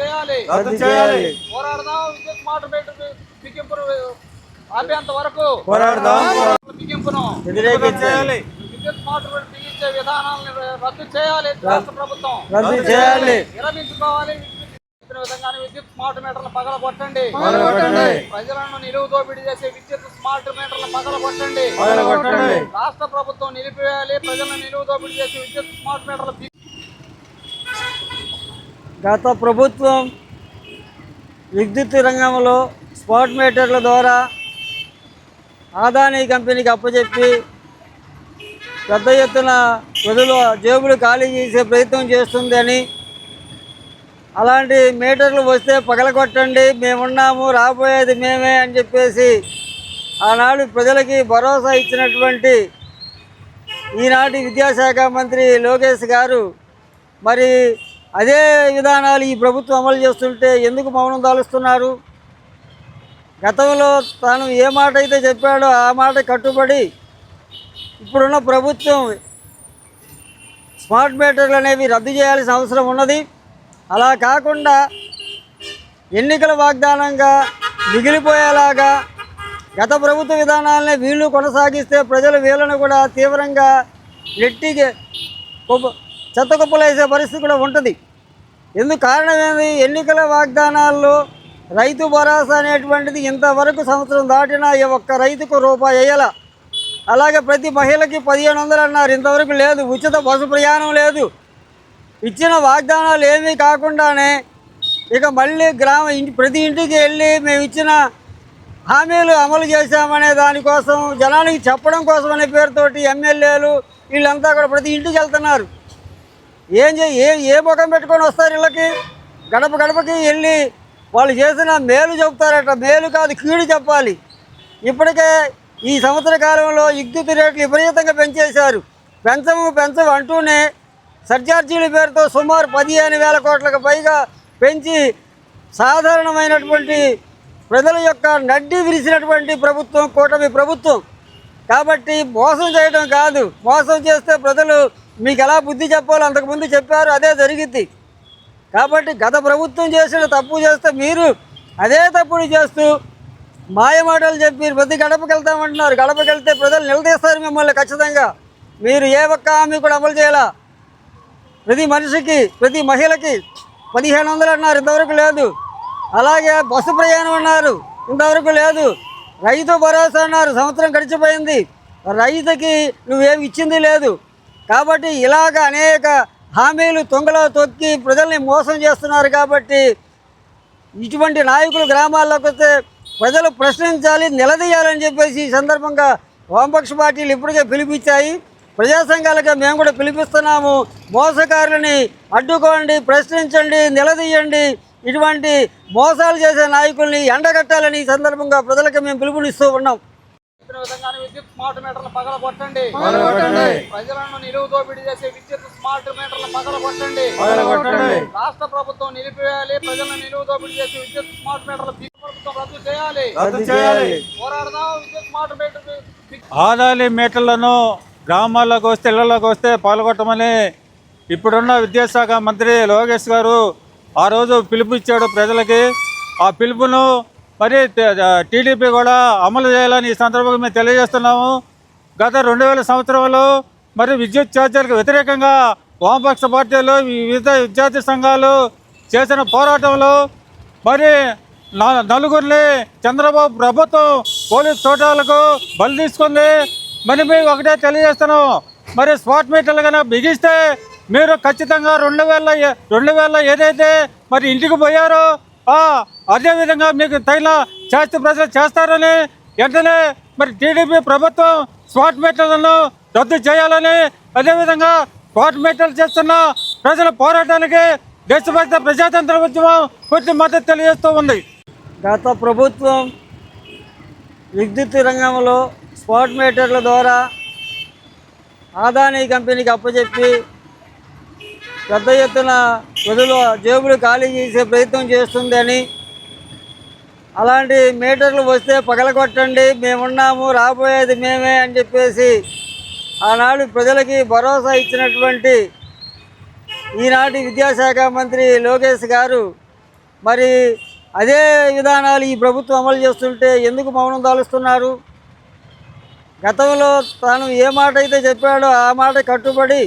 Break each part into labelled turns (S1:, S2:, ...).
S1: చేయాలి.
S2: రద్దు చేయాలి.
S1: పోరాడదాం. విద్యుత్ స్మార్ట్ మీటర్ బిగింపును ఆపేంత వరకు
S2: పోరాడదాం.
S1: బిగింపును
S2: వ్యతిరేకించాలి.
S1: విద్యుత్ స్మార్ట్ మీటర్ బిగించే విధానాలను రద్దు చేయాలి రాష్ట్ర ప్రభుత్వం.
S2: రద్దు చేయాలి.
S1: విరమించుకోవాలి. విధంగానే విద్యుత్ స్మార్ట్ మీటర్లు
S2: పగలగొట్టండి.
S1: ప్రజలను నిలువు దోపిడీ చేసే విద్యుత్ స్మార్ట్ మీటర్లు
S2: పగలగొట్టండి.
S1: రాష్ట్ర ప్రభుత్వం నిలిపివేయాలి. ప్రజలను నిలువు దోపిడీ చేసే విద్యుత్ స్మార్ట్ మీటర్లు
S3: గత ప్రభుత్వం విద్యుత్ రంగంలో స్పాట్ మీటర్ల ద్వారా ఆదానీ కంపెనీకి అప్పచెప్పి పెద్ద ఎత్తున ప్రజలు జేబులు ఖాళీ చేసే ప్రయత్నం చేస్తుందని అలాంటి మీటర్లు వస్తే పగలగొట్టండి మేమున్నాము రాబోయేది మేమే అని చెప్పేసి ఆనాడు ప్రజలకి భరోసా ఇచ్చినటువంటి ఈనాటి విద్యాశాఖ మంత్రి లోకేష్ గారు మరి అదే విధానాలు ఈ ప్రభుత్వం అమలు చేస్తుంటే ఎందుకు మౌనం దాలుస్తున్నారు? గతంలో తాను ఏ మాట అయితే చెప్పాడో ఆ మాట కట్టుబడి ఇప్పుడున్న ప్రభుత్వం స్మార్ట్ మీటర్లు అనేవి రద్దు చేయాల్సిన అవసరం ఉన్నది. అలా కాకుండా ఎన్నికల వాగ్దానంగా మిగిలిపోయేలాగా గత ప్రభుత్వ విధానాలనే వీళ్ళు కొనసాగిస్తే ప్రజలు వీళ్ళను కూడా తీవ్రంగా నెట్టి చెత్త కుప్పలేసే పరిస్థితి కూడా ఉంటుంది. ఎందుకు కారణం ఏంది ఎన్నికల వాగ్దానాల్లో రైతు భరోసా అనేటువంటిది ఇంతవరకు సంవత్సరం దాటినా ఈ ఒక్క రైతుకు రూపాయి వేయాల అలాగే ప్రతి మహిళకి పదిహేను వందలు అన్నారు. ఇంతవరకు లేదు. ఉచిత బస్సు ప్రయాణం లేదు. ఇచ్చిన వాగ్దానాలు ఏమీ కాకుండానే ఇక మళ్ళీ గ్రామ ఇంటి ప్రతి ఇంటికి వెళ్ళి మేము ఇచ్చిన హామీలు అమలు చేశామనే దానికోసం జనానికి చెప్పడం కోసం అనే పేరుతోటి ఎమ్మెల్యేలు వీళ్ళంతా కూడా ప్రతి ఇంటికి వెళ్తున్నారు. ఏం చే ఏ ఏ ముఖం పెట్టుకొని వస్తారు ఇళ్ళకి గడప గడపకి వెళ్ళి వాళ్ళు చేసిన మేలు చెబుతారట. మేలు కాదు కీడు చెప్పాలి. ఇప్పటికే ఈ సంవత్సర కాలంలో విద్యుత్ రేట్లు విపరీతంగా పెంచేశారు. పెంచము పెంచము అంటూనే సర్చార్జీల పేరుతో సుమారు పదిహేను వేల కోట్లకు పైగా పెంచి సాధారణమైనటువంటి ప్రజల యొక్క నడ్డి విరిసినటువంటి ప్రభుత్వం కూటమి ప్రభుత్వం. కాబట్టి మోసం చేయడం కాదు. మోసం చేస్తే ప్రజలు మీకు ఎలా బుద్ధి చెప్పాలో అంతకుముందు చెప్పారు అదే జరిగింది కాబట్టి గత ప్రభుత్వం చేసిన తప్పు చేస్తే మీరు అదే తప్పుడు చేస్తూ మాయమాటలు చెప్పి ప్రతి గడపకి వెళ్తామంటున్నారు. గడపకి వెళ్తే ప్రజలు నిలదీస్తారు మిమ్మల్ని ఖచ్చితంగా. మీరు ఏ ఒక్క హామీ కూడా అమలు చేయాల? ప్రతి మనిషికి ప్రతి మహిళకి పదిహేను వందలు అన్నారు ఇంతవరకు లేదు. అలాగే బస్సు ప్రయాణం అన్నారు ఇంతవరకు లేదు. రైతు భరోసా అన్నారు సంవత్సరం గడిచిపోయింది. రైతుకి నువ్వేమి ఇచ్చింది లేదు. కాబట్టి ఇలాగ అనేక హామీలు తొంగలో తొక్కి ప్రజల్ని మోసం చేస్తున్నారు కాబట్టి ఇటువంటి నాయకులు గ్రామాల్లోకి వస్తే ప్రజలు ప్రశ్నించాలి నిలదీయాలని చెప్పేసి ఈ సందర్భంగా వామపక్ష పార్టీలు ఇప్పటికే పిలిపించాయి. ప్రజా సంఘాలుగా మేము కూడా పిలిపిస్తున్నాము. మోసకారులని అడ్డుకోండి ప్రశ్నించండి నిలదీయండి. ఇటువంటి మోసాలు చేసే నాయకుల్ని ఎండగట్టాలని ఈ సందర్భంగా ప్రజలకు మేము పిలుపునిస్తూ ఉన్నాం.
S1: చెప్పిన విధంగానే విద్యుత్ స్మార్ట్ మీటర్లు పగల కొట్టండి
S2: పగలగొట్టండి.
S1: ప్రజలను నిలువు దోపిడీ చేసే విద్యుత్ స్మార్ట్ మీటర్లు పగల కొట్టండి
S2: పగలగొట్టండి.
S1: రాష్ట్ర ప్రభుత్వం నిలిపివేయాలి ప్రజలను నిలువు దోపిడీ చేసే విద్యుత్ స్మార్ట్ మీటర్లు ప్రభుత్వం రద్దు చేయాలి. పోరాడదాం విద్యుత్ స్మార్ట్ మీటర్
S4: ఆదాలి మీటర్లను గ్రామాల్లోకి వస్తే ఇళ్ళలోకి వస్తే పాల్గొట్టమని ఇప్పుడున్న విద్యాశాఖ మంత్రి లోకేష్ గారు ఆ రోజు పిలుపు ఇచ్చాడు ప్రజలకి. ఆ పిలుపును మరి టీడీపీ కూడా అమలు చేయాలని ఈ సందర్భంగా మేము తెలియజేస్తున్నాము. గత రెండు వేల సంవత్సరంలో మరి విద్యుత్ ఛార్జీలకు వ్యతిరేకంగా వామపక్ష పార్టీలు వివిధ విద్యార్థి సంఘాలు చేసిన పోరాటంలో మరి నలుగురిని చంద్రబాబు ప్రభుత్వం పోలీస్ చోటాలకు బలి తీసుకుంది. మరి మేము ఒకటే తెలియజేస్తున్నాం మరి స్పాట్ మీటర్లు కనుక బిగిస్తే మీరు ఖచ్చితంగా రెండు వేల రెండు వేల ఏదైతే మరి ఇంటికి పోయారో అదేవిధంగా మీకు తగిన శాస్త్ర ప్రజలు చేస్తారని వెంటనే మరి టీడీపీ ప్రభుత్వం స్పాట్ మీటర్లను రద్దు చేయాలని అదేవిధంగా స్పాట్ మీటర్లు చేస్తున్న ప్రజల పోరాటానికి దేశభక్త ప్రజాతంత్ర ఉద్యమం పూర్తి మద్దతు తెలియజేస్తూ ఉంది.
S3: గత ప్రభుత్వం విద్యుత్ రంగంలో స్పాట్ మీటర్ల ద్వారా ఆదాని కంపెనీకి అప్పచెప్పి పెద్ద ఎత్తున ప్రజలు జేబులు ఖాళీ చేసే ప్రయత్నం చేస్తుందని అలాంటి మీటర్లు వస్తే పగలగొట్టండి మేమున్నాము రాబోయేది మేమే అని చెప్పేసి ఆనాడు ప్రజలకి భరోసా ఇచ్చినటువంటి ఈనాటి విద్యాశాఖ మంత్రి లోకేష్ గారు మరి అదే విధానాలు ఈ ప్రభుత్వం అమలు చేస్తుంటే ఎందుకు మౌనం దాలుస్తున్నారు? గతంలో తాను ఏ మాట అయితే చెప్పాడో ఆ మాట కట్టుబడి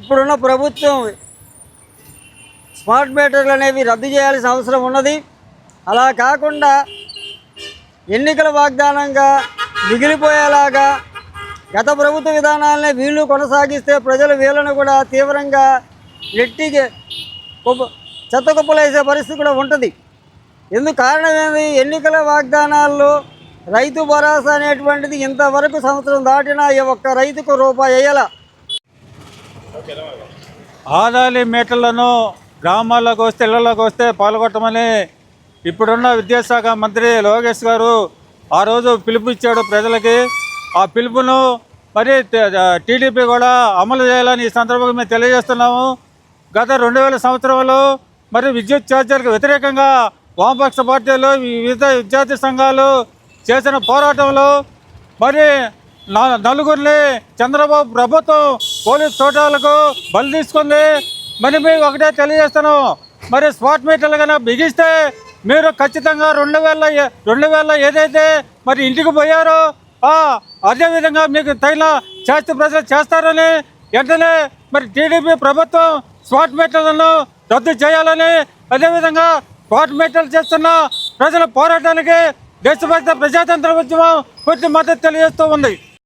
S3: ఇప్పుడున్న ప్రభుత్వం స్మార్ట్ మీటర్లు అనేవి రద్దు చేయాల్సిన అవసరం ఉన్నది. అలా కాకుండా ఎన్నికల వాగ్దానంగా మిగిలిపోయేలాగా గత ప్రభుత్వ విధానాలనే వీళ్ళు కొనసాగిస్తే ప్రజలు వీళ్ళను కూడా తీవ్రంగా నెట్టికి కుప్ప చెత్త కుప్పలేసే పరిస్థితి కూడా ఉంటుంది. ఎందుకు కారణం ఏంది ఎన్నికల వాగ్దానాల్లో రైతు భరోసా అనేటువంటిది ఇంతవరకు సంవత్సరం దాటినా ఒక్క రైతుకు రూపాయి వేయాల
S4: ఆదాలి మీటర్లను గ్రామాల్లోకి వస్తే ఇళ్ళలోకి వస్తే పాల్గొట్టమని ఇప్పుడున్న విద్యాశాఖ మంత్రి లోకేష్ గారు ఆ రోజు పిలుపు ఇచ్చాడు ప్రజలకి. ఆ పిలుపును మరి టీడీపీ కూడా అమలు చేయాలని ఈ సందర్భంగా మేము తెలియజేస్తున్నాము. గత రెండు వేల సంవత్సరంలో మరి విద్యుత్ ఛార్జీలకు వ్యతిరేకంగా వామపక్ష పార్టీలు వివిధ విద్యార్థి సంఘాలు చేసిన పోరాటంలో మరి నలుగురిని చంద్రబాబు ప్రభుత్వం పోలీస్ చోటాలకు బలి తీసుకుంది. మరి మేము ఒకటే తెలియజేస్తాను. మరి స్పాట్ మీటర్లు కనుక బిగిస్తే మీరు ఖచ్చితంగా రెండు వేల రెండు వేల ఏదైతే మరి ఇంటికి పోయారో అదేవిధంగా మీకు తగిన శాస్త్ర ప్రజలు చేస్తారని వెంటనే మరి టీడీపీ ప్రభుత్వం స్పాట్ మీటర్లను రద్దు చేయాలని అదేవిధంగా స్పాట్ మీటర్లు చేస్తున్న ప్రజల పోరాటానికి దేశభక్త ప్రజాతంత్ర ఉద్యమం పూర్తి మద్దతు తెలియజేస్తూ ఉంది.